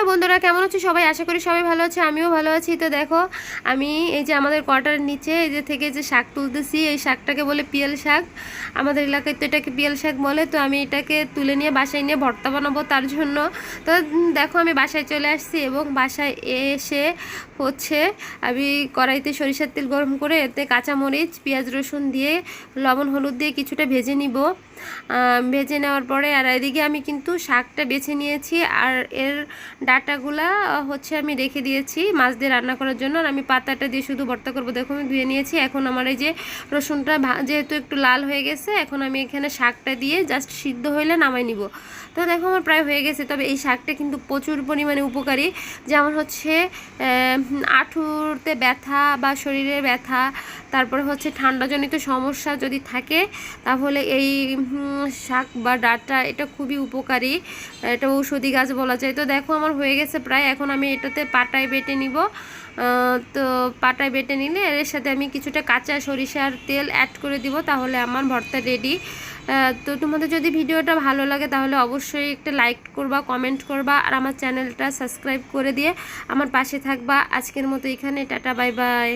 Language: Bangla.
হ্যালো বন্ধুরা, কেমন আছো সবাই? আশা করি সবাই ভালো আছে, আমিও ভালো আছি। তো দেখো, আমি এই যে আমাদের কোয়ার্টারের নিচে এই যে থেকে যে শাক তুলতেছি, এই শাকটাকে বলে পিয়াল শাক। আমাদের এলাকায় তো এটাকে পিয়াল শাক বলে, তো আমি এটাকে তুলে নিয়ে বাসায় নিয়ে ভর্তা বানাবো তার জন্য। তো দেখো, আমি বাসায় চলে আসছি এবং বাসায় এসে হচ্ছে আমি কড়াইতে সরিষার তেল গরম করে এতে কাঁচামরিচ, পেঁয়াজ রসুন দিয়ে লবণ, হলুদ দিয়ে কিছুটা ভেজে নিব। ভেজে নেওয়ার পরে, আর এদিকে আমি কিন্তু শাকটা বেছে নিয়েছি, আর এর ডাটাগুলা হচ্ছে আমি রেখে দিয়েছি মাছ দিয়ে রান্না করার জন্য। আর আমি পাতাটা দিয়ে শুধু ভর্তা করব দেখো, আমি ধুয়ে নিয়েছি। এখন আমার এই যে রসুনটা যেহেতু একটু লাল হয়ে গেছে, এখন আমি এখানে শাকটা দিয়ে জাস্ট সিদ্ধ হইলে নামাই নিব। তো দেখো, আমার প্রায় হয়ে গেছে। তবে এই শাকটা কিন্তু প্রচুর পরিমাণে উপকারী। যেমন হচ্ছে আঁঠুরতে ব্যথা বা শরীরে ব্যথা, তারপরে হচ্ছে ঠান্ডাজনিত সমস্যা যদি থাকে, তাহলে এই শাক বা ডাটা, এটা খুবই উপকারী। এটা ঔষধি গাছ বলা যায়। তো দেখো, আমার হয়ে গেছে প্রায়। এখন আমি এটাতে পাটায় বেটে নিব। তো পাটায় বেটে নিলে এর সাথে আমি কিছুটা কাঁচা সরিষার তেল অ্যাড করে দিব, তাহলে আমার ভর্তা রেডি তো তোমাদের যদি ভিডিওটা ভালো লাগে, তাহলে অবশ্যই একটা লাইক করবা কমেন্ট করবা, আর আমার চ্যানেলটা সাবস্ক্রাইব করে দিয়ে আমার পাশে থাকবা। আজকের মতো এখানে, টাটা বাই বাই